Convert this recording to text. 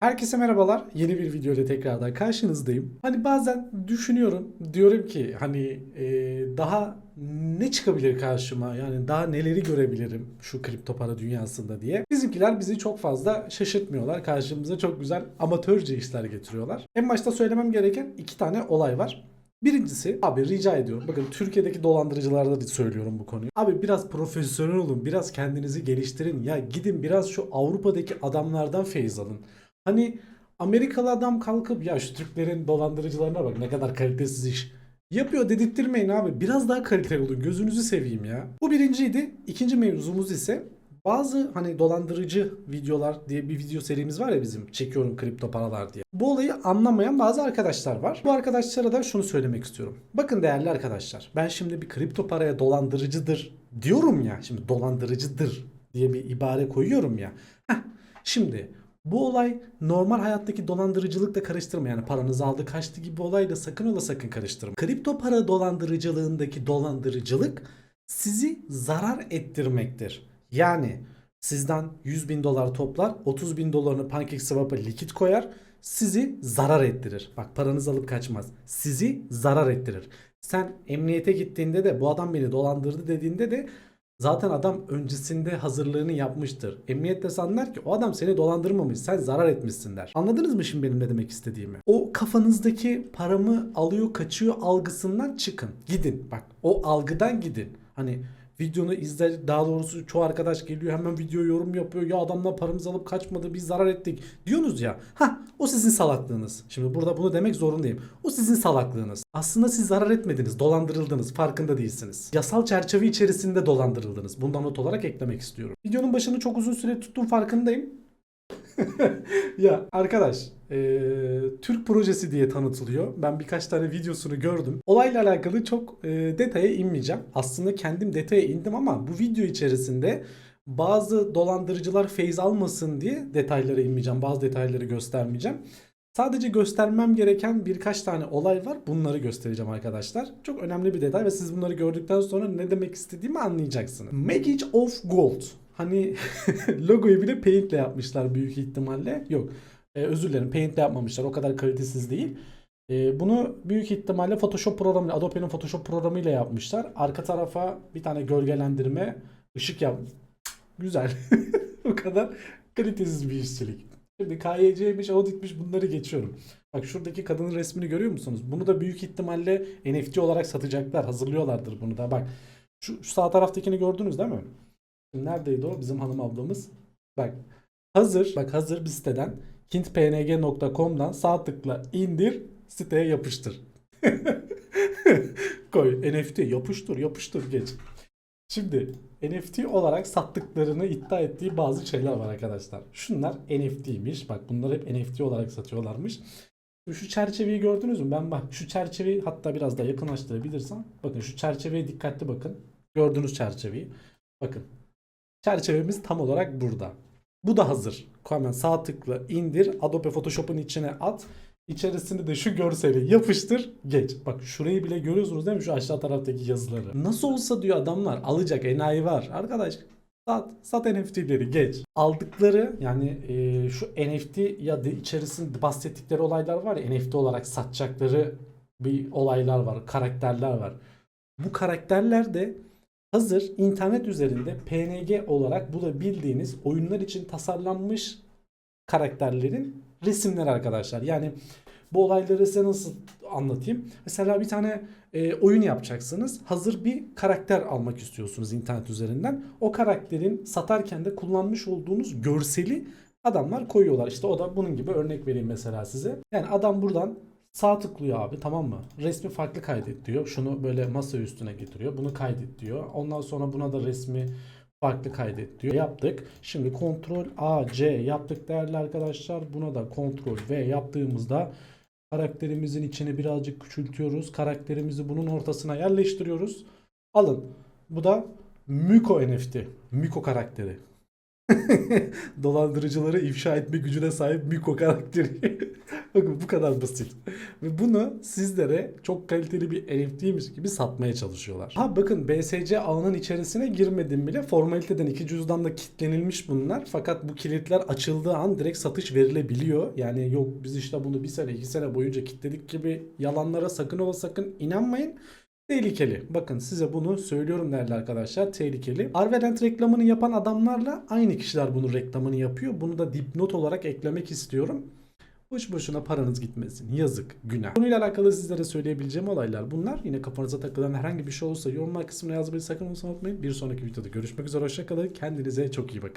Herkese merhabalar. Yeni bir video ile tekrardan karşınızdayım. Hani bazen düşünüyorum. Diyorum ki hani e, daha ne çıkabilir karşıma? Yani daha neleri görebilirim şu kripto para dünyasında diye. Bizimkiler bizi çok fazla şaşırtmıyorlar. Karşımıza çok güzel amatörce işler getiriyorlar. En başta söylemem gereken iki tane olay var. Birincisi abi rica ediyorum. Bakın Türkiye'deki dolandırıcılarda da söylüyorum bu konuyu. Abi biraz profesyonel olun. Biraz kendinizi geliştirin. Ya gidin biraz şu Avrupa'daki adamlardan feyiz alın. Hani Amerikalı adam kalkıp ya şu Türklerin dolandırıcılarına bak ne kadar kalitesiz iş. Yapıyor dedirttirmeyin abi. Biraz daha kaliteli olun. Gözünüzü seveyim ya. Bu birinciydi. İkinci mevzumuz ise bazı hani dolandırıcı videolar diye bir video serimiz var ya bizim çekiyorum kripto paralar diye. Bu olayı anlamayan bazı arkadaşlar var. Bu arkadaşlara da şunu söylemek istiyorum. Bakın değerli arkadaşlar ben şimdi bir kripto paraya dolandırıcıdır diyorum ya. Şimdi dolandırıcıdır diye bir ibare koyuyorum ya. Heh, şimdi bu olay normal hayattaki dolandırıcılıkla karıştırma. Yani paranızı aldı kaçtı gibi olayla sakın ola sakın karıştırma. Kripto para dolandırıcılığındaki dolandırıcılık sizi zarar ettirmektir. Yani sizden 100 bin dolar toplar 30 bin dolarını PancakeSwap'a likit koyar sizi zarar ettirir. Bak paranız alıp kaçmaz. Sizi zarar ettirir. Sen emniyete gittiğinde de bu adam beni dolandırdı dediğinde de Zaten adam öncesinde hazırlığını yapmıştır. Emniyet de sanlar ki o adam seni dolandırmamış sen zarar etmişsin der. Anladınız mı şimdi benim ne demek istediğimi? O kafanızdaki paramı alıyor kaçıyor algısından çıkın. Gidin bak o algıdan gidin. Hani videonu izler daha doğrusu çoğu arkadaş geliyor hemen video yorum yapıyor. Ya adamla paramızı alıp kaçmadı biz zarar ettik diyorsunuz ya. Ha o sizin salaklığınız. Şimdi burada bunu demek zorundayım. O sizin salaklığınız. Aslında siz zarar etmediniz. Dolandırıldınız. Farkında değilsiniz. Yasal çerçeve içerisinde dolandırıldınız. Bundan not olarak eklemek istiyorum. Videonun başını çok uzun süre tuttum farkındayım. ya arkadaş eee, Türk projesi diye tanıtılıyor. Ben birkaç tane videosunu gördüm. Olayla alakalı çok eee, detaya inmeyeceğim. Aslında kendim detaya indim ama bu video içerisinde bazı dolandırıcılar feyz almasın diye detaylara inmeyeceğim. Bazı detayları göstermeyeceğim. Sadece göstermem gereken birkaç tane olay var. Bunları göstereceğim arkadaşlar. Çok önemli bir detay ve siz bunları gördükten sonra ne demek istediğimi anlayacaksınız. Magic of Gold. Hani logoyu bile Paint'le yapmışlar büyük ihtimalle. Yok. Ee, özür dilerim. Paint'le yapmamışlar. O kadar kalitesiz değil. Ee, bunu büyük ihtimalle Photoshop programıyla, Adobe'nin Photoshop programıyla yapmışlar. Arka tarafa bir tane gölgelendirme, ışık yap. Güzel. o kadar kalitesiz bir işçilik. Şimdi KYC'ymiş, auditmiş bunları geçiyorum. Bak şuradaki kadının resmini görüyor musunuz? Bunu da büyük ihtimalle NFT olarak satacaklar. Hazırlıyorlardır bunu da. Bak şu, şu sağ taraftakini gördünüz değil mi? Neredeydi o? Bizim hanım ablamız. Bak hazır. Bak hazır bir siteden hintpng.com'dan sağ tıkla indir siteye yapıştır. Koy NFT yapıştır yapıştır geç. Şimdi NFT olarak sattıklarını iddia ettiği bazı şeyler var arkadaşlar. Şunlar NFT'ymiş. Bak bunlar hep NFT olarak satıyorlarmış. Şu çerçeveyi gördünüz mü? Ben bak şu çerçeveyi hatta biraz daha yakınlaştırabilirsem. Bakın şu çerçeveye dikkatli bakın. Gördüğünüz çerçeveyi. Bakın. Çerçevemiz tam olarak burada. Bu da hazır. Hemen sağ tıkla indir. Adobe Photoshop'un içine at. İçerisinde de şu görseli yapıştır geç. Bak şurayı bile görüyorsunuz değil mi şu aşağı taraftaki yazıları. Nasıl olsa diyor adamlar alacak enayi var. Arkadaş sat, sat NFT'leri geç. Aldıkları yani e, şu NFT ya da içerisinde bahsettikleri olaylar var ya NFT olarak satacakları bir olaylar var. Karakterler var. Bu karakterler de hazır internet üzerinde PNG olarak bulabildiğiniz oyunlar için tasarlanmış karakterlerin resimleri arkadaşlar. Yani bu olayları size nasıl anlatayım? Mesela bir tane e, oyun yapacaksınız. Hazır bir karakter almak istiyorsunuz internet üzerinden. O karakterin satarken de kullanmış olduğunuz görseli adamlar koyuyorlar. İşte o da bunun gibi örnek vereyim mesela size. Yani adam buradan sağ tıklıyor abi tamam mı? Resmi farklı kaydet diyor. Şunu böyle masa üstüne getiriyor. Bunu kaydet diyor. Ondan sonra buna da resmi farklı kaydet diyor. Yaptık. Şimdi kontrol A, C yaptık değerli arkadaşlar. Buna da kontrol V yaptığımızda karakterimizin içini birazcık küçültüyoruz. Karakterimizi bunun ortasına yerleştiriyoruz. Alın. Bu da Miko NFT. Miko karakteri. Dolandırıcıları ifşa etme gücüne sahip Miko karakteri. Bakın bu kadar basit. Ve bunu sizlere çok kaliteli bir NFT'ymiş gibi satmaya çalışıyorlar. Ha bakın BSC ağının içerisine girmedim bile. Formaliteden iki cüzdanda kilitlenilmiş bunlar. Fakat bu kilitler açıldığı an direkt satış verilebiliyor. Yani yok biz işte bunu bir sene iki sene boyunca kilitledik gibi yalanlara sakın ola sakın inanmayın. Tehlikeli. Bakın size bunu söylüyorum değerli arkadaşlar. Tehlikeli. Arverent reklamını yapan adamlarla aynı kişiler bunun reklamını yapıyor. Bunu da dipnot olarak eklemek istiyorum. Boş boşuna paranız gitmesin. Yazık, günah. Konuyla alakalı sizlere söyleyebileceğim olaylar bunlar. Yine kafanıza takılan herhangi bir şey olursa yorumlar kısmına yazmayı sakın unutmayın. Bir sonraki videoda görüşmek üzere. Hoşçakalın. Kendinize çok iyi bakın.